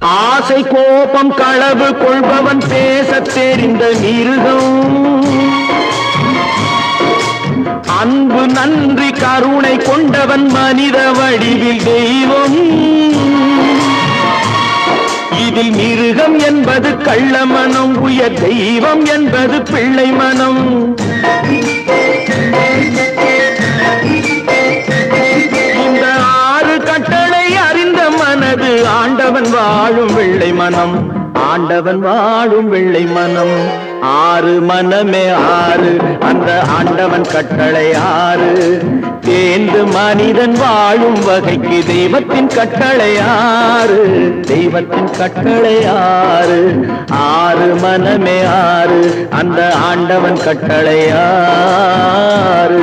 ஆசை கோபம் களவு கொள்பவன் பேசத் தெரிந்த மிருகம். அன்பு நன்றி கருணை கொண்டவன் மனித வடிவில் தெய்வம். இதில் மிருகம் என்பது கள்ள மனம் உயர் தெய்வம் என்பது பிள்ளை மனம். ஆண்டவன் வாழும் வெள்ளை மனம். ஆண்டவன் வாழும் வெள்ளை மனம். ஆறு மனமே ஆறு. அந்த ஆண்டவன் கட்டளை ஆறு. தேர்ந்து மனிதன் வாழும் வகைக்கு தெய்வத்தின் கட்டளை ஆறு. தெய்வத்தின் கட்டளை ஆறு. ஆறு மனமே ஆறு. அந்த ஆண்டவன் கட்டளை ஆறு.